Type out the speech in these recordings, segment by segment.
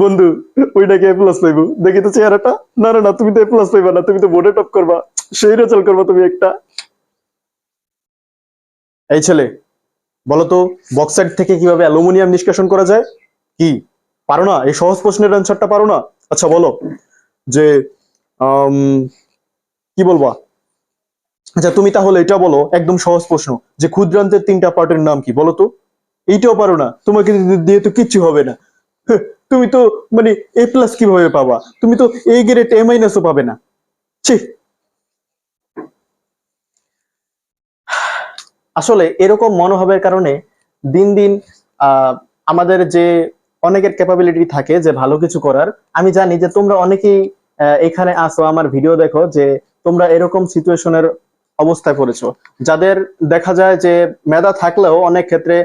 বন্ধু ওইটাকে এ প্লাস পাইবো দেখি তো চেহারাটা না না না তুমি তো এ প্লাস পাইবা না তুমি তো বোর্ডে টপ করবা সেই রেজাল্ট করবা তুমি একটা এই ছেলে বলো তো বক্সাইড থেকে কীভাবে অ্যালুমিনিয়াম নিষ্কাশন করা যায় কি পারো না এই সহজ প্রশ্নের অ্যান্সারটা পারো না আচ্ছা বলো যে কি বলবা আচ্ছা তুমি তাহলে এটা বলো একদম সহজ প্রশ্ন যে ক্ষুদ্রান্তের তিনটা পার্টের নাম কি বলো তো এইটাও পারো না তোমাকে দিয়ে তো কিচ্ছু হবে না হ্যাঁ, তুমি তো মানে এ প্লাস কীভাবে পাবা? তুমি তো এ গ্রেড এ মাইনাসও পাবে না। আসলে এরকম মনোভাবের কারণে দিন দিন আমাদের যে অনেকের ক্যাপাবিলিটি থাকে যে ভালো কিছু করার, আমি জানি যে তোমরা অনেকেই এখানে আসো, আমার ভিডিও দেখো যে তোমরা এরকম সিচুয়েশনের অবস্থায় পড়েছো। যাদের দেখা যায় যে মেধা থাকলেও অনেক ক্ষেত্রে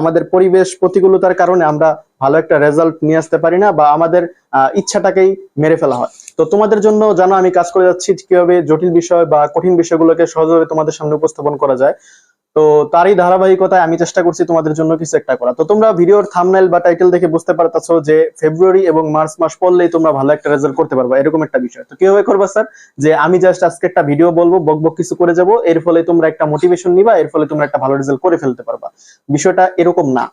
আমাদের পরিবেশ প্রতিকূলতার কারণে আমরা ভালো একটা রেজাল্ট নিয়ে আসতে পারি না বা আমাদের ইচ্ছাটাকেই মেরে ফেলা হয়। তো তোমাদের জন্য জানো আমি কাজ করে যাচ্ছি কীভাবে জটিল বিষয় বা কঠিন বিষয়গুলোকে সহজভাবে তোমাদের সামনে উপস্থাপন করা যায়। তো তারই ধারাবাহিকতায় আমি চেষ্টা করছি তোমাদের জন্য কিছু একটা করা তো তোমরা ভিডিওর থাম্বনেল বা টাইটেল দেখে বুঝতে পারতেছো যে ফেব্রুয়ারি এবং মার্চ মাস পড়লেই তোমরা ভালো একটা রেজাল্ট করতে পারবা, এরকম একটা বিষয়। তো কীভাবে করবা স্যার যে আমি জাস্ট আজকে একটা ভিডিও বলব, বক বক কিছু করে যাব, এর ফলে তোমরা একটা মোটিভেশন নিবা, এর ফলে তোমরা একটা ভালো রেজাল্ট করে ফেলতে পারবা। বিষয়টা এরকম না।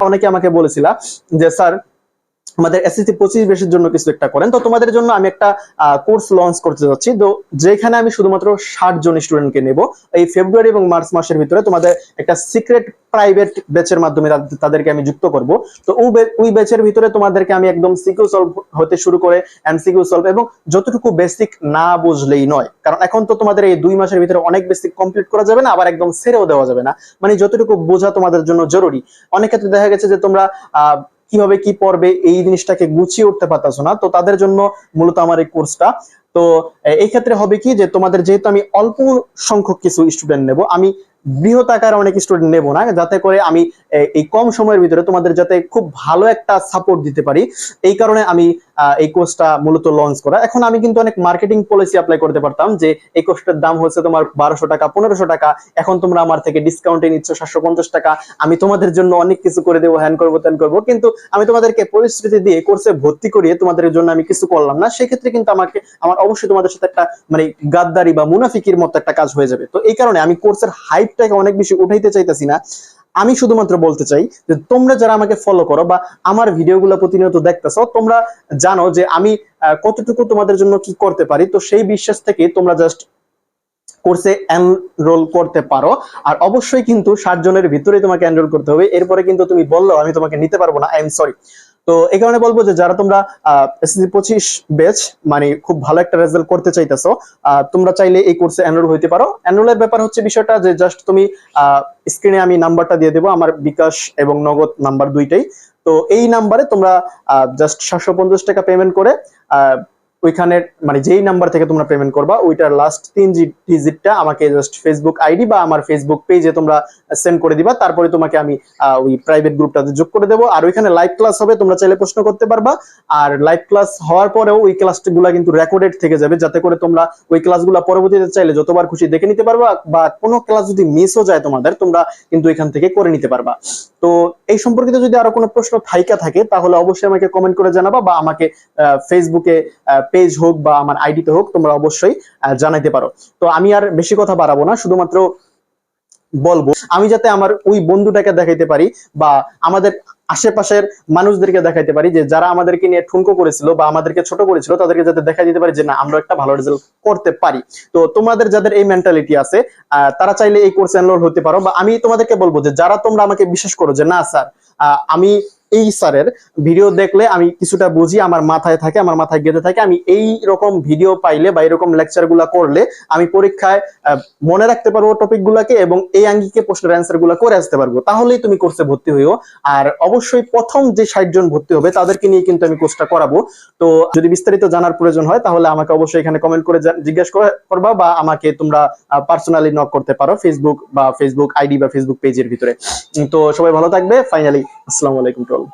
অনেকে আমাকে বলেছিল যে স্যার আমাদের এসএসসি পঁচিশ বেশের জন্য কিছু একটা করেন। তো তোমাদের জন্য আমি একটা কোর্স লঞ্চ করতে যাচ্ছি। তো যেখানে আমি শুধুমাত্র ষাট জন স্টুডেন্টকে নেব। এই ফেব্রুয়ারি এবং মার্চ মাসের ভিতরে তোমাদের একটা সিক্রেট প্রাইভেট ব্যাচের মাধ্যমে তাদের- তাদেরকে আমি যুক্ত করব। তো ওই ব্যাচের ভিতরে তোমাদেরকে আমি একদম সিকিউ সলভ হতে শুরু করে এমসিকিউ সলভ এবং যতটুকু বেসিক না বুঝলেই নয়। কারণ এখন তো তোমাদের এই দুই মাসের ভিতরে অনেক বেসিক কমপ্লিট করা যাবে না, আবার একদম ছেড়েও দেওয়া যাবে না। মানে যতটুকু বোঝা তোমাদের জন্য জরুরি। অনেক ক্ষেত্রে দেখা গেছে যে তোমরা আহ কীভাবে কি পড়বে, এই জিনিসটাকে গুছিয়ে উঠতে পারতো না। তো তাদের জন্য মূলত আমার এই কোর্সটা। তো এই ক্ষেত্রে হবে কি যে, তোমাদের যেহেতু আমি অল্প সংখ্যক কিছু স্টুডেন্ট নেব, আমি বৃহৎ আকারে অনেক স্টুডেন্ট নেব না, যাতে করে আমি এই কম সময়ের ভিতরে তোমাদের যাতে খুব ভালো একটা সাপোর্ট দিতে পারি। এই কারণে আমি এই কোর্সটা মূলত লঞ্চ করা। এখন আমি কিন্তু অনেক মার্কেটিং পলিসি অ্যাপ্লাই করতে পারতাম যে, এই কোর্সটার দাম হচ্ছে তোমার বারোশো টাকা, পনেরোশো টাকা। এখন তোমরা আমার থেকে ডিসকাউন্টে নিচ্ছ সাতশো পঞ্চাশ টাকা। আমি তোমাদের জন্য অনেক কিছু করে দেবো হ্যান করব, ত্যান করব। কিন্তু আমি তোমাদেরকে পরিস্থিতি দিয়ে কোর্সে ভর্তি করিয়ে তোমাদের জন্য আমি কিছু করলাম না। সেক্ষেত্রে কিন্তু আমাকে, আমার অবশ্যই তোমাদের সাথে একটা মানে গাদ্দারি বা মুনাফিকির মতো একটা কাজ হয়ে যাবে। তো এই কারণে আমি কোর্সের হাইপটাকে অনেক বেশি উঠাইতে চাইতেছি না। আমি শুধুমাত্র বলতে চাই যে তোমরা যারা আমাকে ফলো করো বা আমার ভিডিওগুলো প্রতিনিয়ত দেখতেছ, তোমরা জানো যে আমি কতটুকু তোমাদের জন্য কি করতে পারি। তো সেই বিশ্বাস থেকে তোমরা জাস্ট কোর্সে এনরোল করতে পারো। আর অবশ্যই কিন্তু সাতজনের জনের ভিতরে তোমাকে এনরোল করতে হবে। এরপরে কিন্তু তুমি বলল, আমি তোমাকে নিতে পারব না। আই এম সরি তো এই কারণে বলব যে যারা তোমরা এসএসসি পঁচিশ বেচ মানে খুব ভালো একটা রেজাল্ট করতে চাইতেছো তোমরা চাইলে এই কোর্সে এনরোল হইতে পারো। এনরোলের ব্যাপার হচ্ছে বিষয়টা যে জাস্ট তুমি স্ক্রিনে আমি নাম্বারটা দিয়ে দেবো, আমার বিকাশ এবং নগদ নাম্বার দুইটাই। তো এই নাম্বারে তোমরা জাস্ট সাতশো পঞ্চাশ টাকা পেমেন্ট করে ওইখানের মানে যেই নাম্বার থেকে তোমরা পেমেন্ট করবা, ওইটার লাস্ট তিন ডিজিটটা আমাকে জাস্ট ফেসবুক আইডি বা আমার ফেসবুক পেজে তোমরা সেন্ড করে দিবা, তারপরে তোমাকে আমি ওই প্রাইভেট গ্রুপটাতে যোগ করে দেবো। আর ওইখানে লাইভ ক্লাস হবে, তোমরা চাইলে প্রশ্ন করতে পারবা। আর লাইভ ক্লাস হওয়ার পরেও ওই ক্লাসগুলো কিন্তু রেকর্ডেড থেকে যাবে, যাতে করে তোমরা ওই ক্লাসগুলো পরবর্তীতে চাইলে যতবার খুশি দেখে নিতে পারবা, বা কোনো ক্লাস যদি মিস মিসও যায় তোমাদের, তোমরা কিন্তু এখান থেকে করে নিতে পারবা। তো এই সম্পর্কিত যদি আরও কোনো প্রশ্ন থাইকা থাকে, তাহলে অবশ্যই আমাকে কমেন্ট করে জানাবা বা আমাকে ফেসবুকে পেজ হোক বা আমার আইডিতে হোক, তোমরা অবশ্যই জানাইতে পারো। তো আমি আর বেশি কথা বাড়াবো না, শুধুমাত্র বলব, আমি যাতে আমার ওই বন্ধুটাকে দেখাইতে পারি বা আমাদের আশেপাশের মানুষদেরকে দেখাইতে পারি যে যারা আমাদেরকে নিয়ে ঠুনকো করেছিল বা আমাদেরকে ছোট করেছিল, তাদেরকে যাতে দেখাই দিতে পারি যে না, আমরা একটা ভালো রেজাল্ট করতে পারি। তো তোমাদের যাদের এই মেন্টালিটি আছে তারা চাইলে এই কোর্স এনরোল হতে পারো বা আমি তোমাদেরকে বলব যে যারা তোমরা আমাকে বিশ্বাস করো যে না, স্যার আমি এই স্যারের ভিডিও দেখলে আমি কিছুটা বুঝি, আমার মাথায় থাকে, আমার মাথায় গেঁথে থাকে। আমি এই রকম ভিডিও পাইলে বা এরকম লেকচারগুলা করলে আমি পরীক্ষায় মনে রাখতে পারব টপিক গুলাকে এবং এই আঙ্গিকে প্রশ্নের অ্যান্সারগুলা করে আসতে পারব। তাহলেই তুমি কোর্সে ভর্তি হইও। আর অবশ্যই প্রথম যে ষাট জন ভর্তি হবে, তাদেরকে নিয়ে কিন্তু আমি কোর্সটা করাবো। তো যদি বিস্তারিত জানার প্রয়োজন হয়, তাহলে আমাকে অবশ্যই এখানে কমেন্ট করে জিজ্ঞেস করে- করবা বা আমাকে তোমরা পার্সোনালি নক করতে পারো ফেসবুক বা ফেসবুক আইডি বা ফেসবুক পেজের ভিতরে। তো সবাই ভালো থাকবে। ফাইনালি আসসালামু আলাইকুম টু অল